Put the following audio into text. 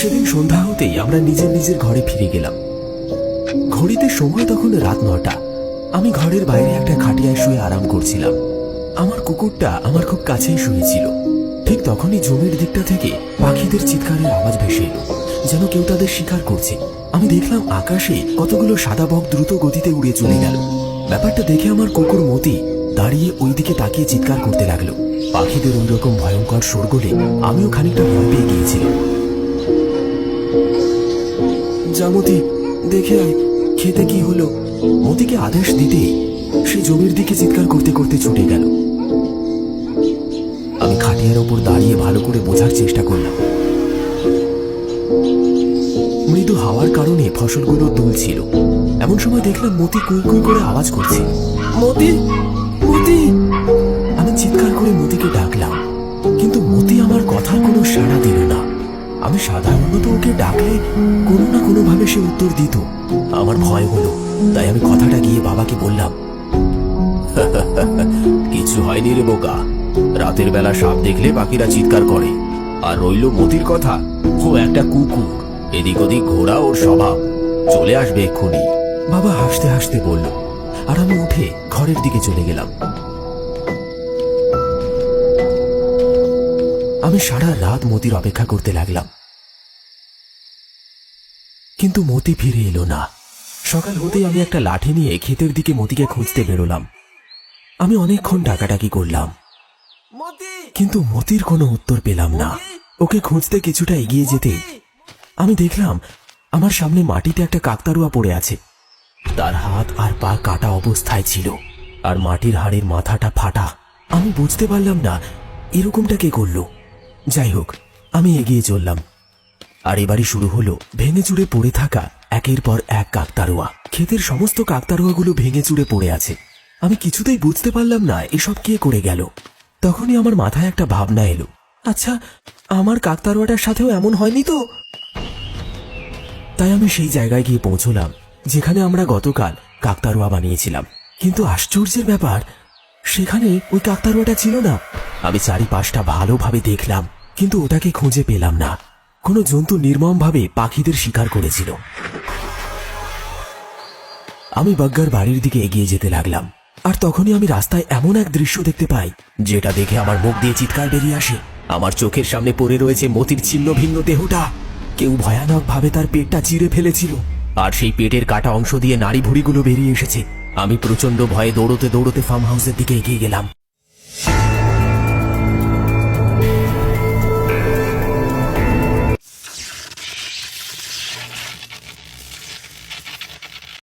সেদিন সন্ধ্যা হতেই আমরা নিজের নিজের ঘরে ফিরে গেলাম। ঘড়িতে সময় তখন রাত নটা। আমি ঘরের বাইরে একটা খাটিয়ায় শুয়ে আরাম করছিলাম। আমার কুকুরটা আমার খুব কাছেই শুয়েছিল। ঠিক তখনই জমির দিকটা থেকে পাখিদের চিৎকারের আওয়াজ ভেসে এলো, যেন কেউ তাদের শিকার করছে। আমি দেখলাম আকাশে কতগুলো সাদা বক দ্রুত গতিতে উড়ে চলে গেল। ব্যাপারটা দেখে আমার কুকুর মতি দাঁড়িয়ে ওই দিকে তাকিয়ে চিৎকার করতে লাগল। পাখিদের ওই রকম ভয়ঙ্কর শোরগোলে আমিও খানিকটা ভয় পেয়ে গিয়েছিলাম। জামতি, দেখে আয়, খেতে কি হলো? মতিকে আদেশ দিতেই সে জমির দিকে চিৎকার করতে করতে ছুটে গেল। আমি খাটিয়ার ওপর দাঁড়িয়ে ভালো করে বোঝার চেষ্টা করলাম। মৃদু হাওয়ার কারণে ফসলগুলো দুলছিল। এমন সময় দেখলাম মতি কুই কুই করে আওয়াজ করছে। মতি মতি! আমি চিৎকার করে মতিকে ডাকলাম। ডাকলে কোনো না সে উত্তর দিত। আমার ভয় হলো, তাই আমি কথাটা গিয়ে বাবাকে বললাম, কিছু হয়নি রে বোকা। রাতের বেলা সাপ দেখলে বাকিরা চিৎকার করে। আর রইল মতির কথা, ও একটা কুকুর। এদিক ওদিক ওর স্বভাব। চলে আসবে এক্ষুনি। বাবা হাসতে হাসতে বলল, আর আমি উঠে ঘরের দিকে চলে গেলাম। আমি সারা রাত মতির অপেক্ষা করতে লাগলাম। কিন্তু মতি ফিরে এলো না। সকাল হতেই আমি একটা লাঠি নিয়ে ক্ষেতের দিকে মতিকে খুঁজতে বেরোলাম। আমি অনেকক্ষণ ডাকাডাকি করলাম। কিন্তু মতির কোনো উত্তর পেলাম না। ওকে খুঁজতে কিছুটা এগিয়ে যেতে আমি দেখলাম আমার সামনে মাটিতে একটা কাকতারুয়া পড়ে আছে। তার হাত আর পা কাটা অবস্থায় ছিল আর মাটির হাড়ের মাথাটা ফাটা। আমি বুঝতে পারলাম না এরকমটা কে করল। যাই হোক আমি এগিয়ে চললাম। আর এবারই শুরু হলো ভেঙে চুড়ে পড়ে থাকা একের পর এক কাকতারোয়া ক্ষেতের সমস্ত কাকতারুয়াগুলো ভেঙে চুড়ে পড়ে আছে। আমি কিছুতেই বুঝতে পারলাম না এসব কে করে গেল। তখনই আমার মাথায় একটা ভাবনা এলো। আচ্ছা আমার কাকতারোয়াটার সাথেও এমন হয়নি তো? তাই আমি সেই জায়গায় গিয়ে পৌঁছলাম, যেখানে আমরা গতকাল কাকতারোয়া বানিয়েছিলাম। কিন্তু আশ্চর্যের ব্যাপার, সেখানে ওই কাকতারুয়াটা ছিল না। আমি চারিপাশটা ভালোভাবে দেখলাম, কিন্তু ওটাকে খুঁজে পেলাম না। কোনো জন্তু নির্মমভাবে পাখিদের শিকার করেছিল। আমি বাগ্গার বাড়ির দিকে এগিয়ে যেতে লাগলাম, আর তখনই আমি রাস্তায় এমন এক দৃশ্য দেখতে পাই, যেটা দেখে আমার মুখ দিয়ে চিৎকার বেরিয়ে আসে। আমার চোখের সামনে পড়ে রয়েছে মতির ছিন্ন ভিন্ন দেহটা। কেউ ভয়ানক ভাবে তার পেটটা চিরে ফেলেছিল, আর সেই পেটের কাটা অংশ দিয়ে নাড়ি ভুড়িগুলো বেরিয়ে এসেছে। আমি প্রচণ্ড ভয়ে দৌড়তে দৌড়তে ফার্ম হাউসের দিকে এগিয়ে গেলাম।